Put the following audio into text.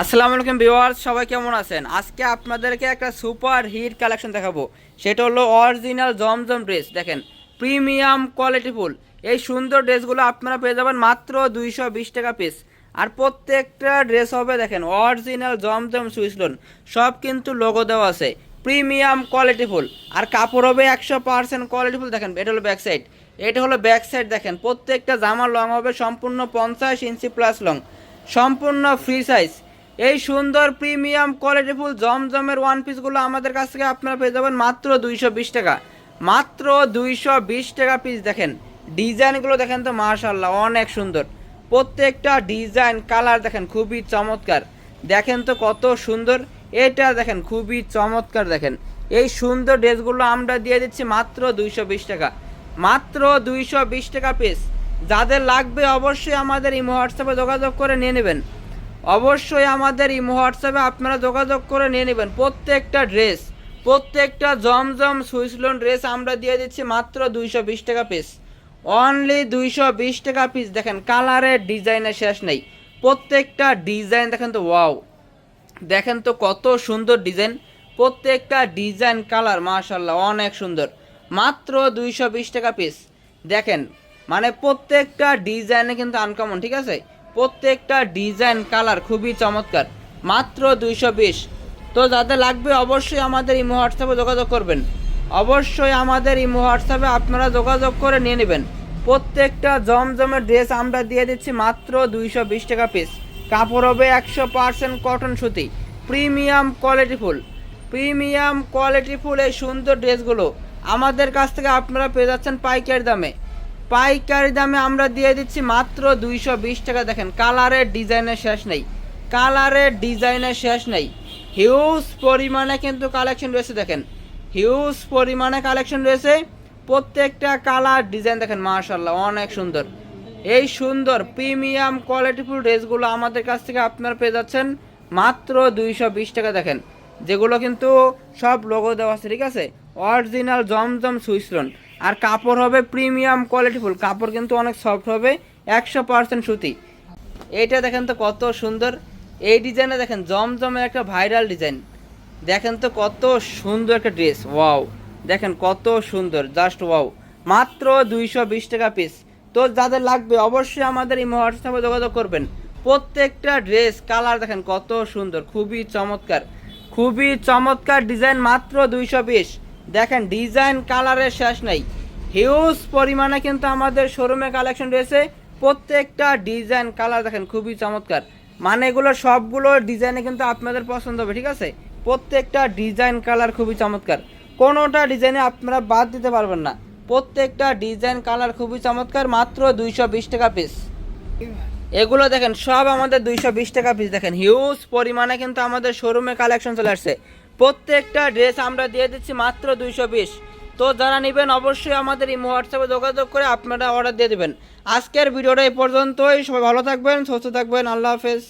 আসসালামু আলাইকুম ভিউয়ার্স, সবাই কেমন আছেন? আজকে আপনাদেরকে একটা সুপার হিট কালেকশন দেখাবো। সেটা হলো অরিজিনাল জমজম ড্রেস। দেখেন, প্রিমিয়াম কোয়ালিটিফুল এই সুন্দর ড্রেসগুলো আপনারা পেয়ে যাবেন মাত্র দুইশো বিশ টাকা পিস আর প্রত্যেকটা ড্রেস হবে, দেখেন, অরিজিনাল জমজম সুইসলোন সব কিন্তু লোগো দেওয়া আছে। প্রিমিয়াম কোয়ালিটিফুল আর কাপড় হবে একশো পার্সেন্ট কোয়ালিটিফুল দেখেন, এটা হলো ব্যাক সাইড এটা হলো ব্যাক সাইড দেখেন, প্রত্যেকটা জামা লং হবে, সম্পূর্ণ পঞ্চাশ ইঞ্চি প্লাস লং সম্পূর্ণ ফ্রি সাইজ এই সুন্দর প্রিমিয়াম কোয়ালিটিফুল জমজমের ওয়ান পিসগুলো আমাদের কাছ থেকে আপনারা পেয়ে যাবেন মাত্র দুইশো বিশ টাকা। মাত্র দুইশো বিশ টাকা পিস দেখেন। ডিজাইনগুলো দেখেন তো মার্শাল্লাহ অনেক সুন্দর। প্রত্যেকটা ডিজাইন কালার দেখেন, খুবই চমৎকার। দেখেন তো কত সুন্দর। এটা দেখেন, খুবই চমৎকার দেখেন। এই সুন্দর ড্রেসগুলো আমরা দিয়ে দিচ্ছি মাত্র দুইশো বিশ টাকা। মাত্র দুইশো বিশ টাকা পিস যাদের লাগবে অবশ্যই আমাদের ইমো হোয়াটসঅ্যাপে যোগাযোগ করে নিয়ে নেবেন। অবশ্যই আমাদের ইমো হোয়াটসঅ্যাপে আপনারা যোগাযোগ করে নিয়ে নেবেন। প্রত্যেকটা ড্রেস, প্রত্যেকটা জমজম সুইসলোন ড্রেস আমরা দিয়ে দিচ্ছি মাত্র দুইশো বিশ টাকা পিস অনলি দুইশো বিশ টাকা পিস দেখেন, কালারের ডিজাইনের শেষ নেই। প্রত্যেকটা ডিজাইন দেখেন তো, ওয়াও। দেখেন তো কত সুন্দর ডিজাইন। প্রত্যেকটা ডিজাইন কালার মাশাল্লাহ অনেক সুন্দর। মাত্র দুইশো বিশ টাকা পিস দেখেন মানে প্রত্যেকটা ডিজাইনে কিন্তু আনকমন ঠিক আছে? প্রত্যেকটা ডিজাইন কালার খুবই চমৎকার, মাত্র দুইশো বিশ। তো যাদের লাগবে অবশ্যই আমাদের ইমো হোয়াটসঅ্যাপে যোগাযোগ করবেন। অবশ্যই আমাদের ইমো হোয়াটসঅ্যাপে আপনারা যোগাযোগ করে নিয়ে নেবেন। প্রত্যেকটা জমজমের ড্রেস আমরা দিয়ে দিচ্ছি মাত্র দুইশো বিশ টাকা পিস কাপড় হবে একশো পার্সেন্ট কটন সুতি প্রিমিয়াম কোয়ালিটিফুল প্রিমিয়াম কোয়ালিটিফুল এই সুন্দর ড্রেসগুলো আমাদের কাছ থেকে আপনারা পেয়ে যাচ্ছেন পাইকারি দামে। পাইকারি দামে আমরা দিয়ে দিচ্ছি মাত্র দুইশো বিশ টাকা। দেখেন, কালারের ডিজাইনের শেষ নেই। কালারের ডিজাইনের শেষ নেই। হিউজ পরিমাণে কিন্তু কালেকশন রয়েছে, দেখেন। হিউজ পরিমাণে কালেকশন রয়েছে। প্রত্যেকটা কালার ডিজাইন, দেখেন মার্শাল্লাহ অনেক সুন্দর। এই সুন্দর প্রিমিয়াম কোয়ালিটিফুল ড্রেসগুলো আমাদের কাছ থেকে আপনারা পেয়ে যাচ্ছেন মাত্র দুইশো বিশ টাকা, দেখেন। যেগুলো কিন্তু সব লোগো দেওয়া আছে, ঠিক আছে? অরিজিনাল জমজম সুইসলন আর কাপড় হবে প্রিমিয়াম কোয়ালিটিফুল কাপড় কিন্তু অনেক সফট হবে, একশো পার্সেন্ট সুতি। এইটা দেখেন তো কত সুন্দর। এই ডিজাইনে দেখেন, জমজমের একটা ভাইরাল ডিজাইন দেখেন তো কত সুন্দর একটা ড্রেস ওয়াও দেখেন কত সুন্দর জাস্ট ওয়াও মাত্র দুইশো বিশ টাকা পিস তো যাদের লাগবে অবশ্যই আমাদের এই হোয়াটসঅ্যাপে যোগাযোগ করবেন। প্রত্যেকটা ড্রেস কালার দেখেন কত সুন্দর, খুবই চমৎকার। খুবই চমৎকার ডিজাইন মাত্র দুইশো বিশ। দেখেন ডিজাইন কালারের শেষ নাই। হিউজ পরিমাণে কিন্তু আমাদের শোরুমে কালেকশন রয়েছে। প্রত্যেকটা ডিজাইন কালার দেখেন, খুবই চমৎকার। মানে এগুলো সবগুলো ডিজাইনে কিন্তু আপনাদের পছন্দ হবে, ঠিক আছে? প্রত্যেকটা ডিজাইন কালার খুবই চমৎকার। কোনোটা ডিজাইনে আপনারা বাদ দিতে পারবেন না। প্রত্যেকটা ডিজাইন কালার খুবই চমৎকার, মাত্র দুইশো বিশ টাকা পিস এগুলো দেখেন, সব আমাদের দুইশো বিশ টাকা পিস দেখেন। হিউজ পরিমাণে কিন্তু আমাদের শোরুমে কালেকশন চলে আসছে। প্রত্যেকটা ড্রেস আমরা দিয়ে দিচ্ছি মাত্র দুইশো বিশ। তো যারা নেবেন অবশ্যই আমাদের এই হোয়াটসঅ্যাপে যোগাযোগ করে আপনারা অর্ডার দিয়ে দেবেন। আজকের ভিডিওটা এই পর্যন্তই। সবাই ভালো থাকবেন, সুস্থ থাকবেন। আল্লাহ হাফেজ।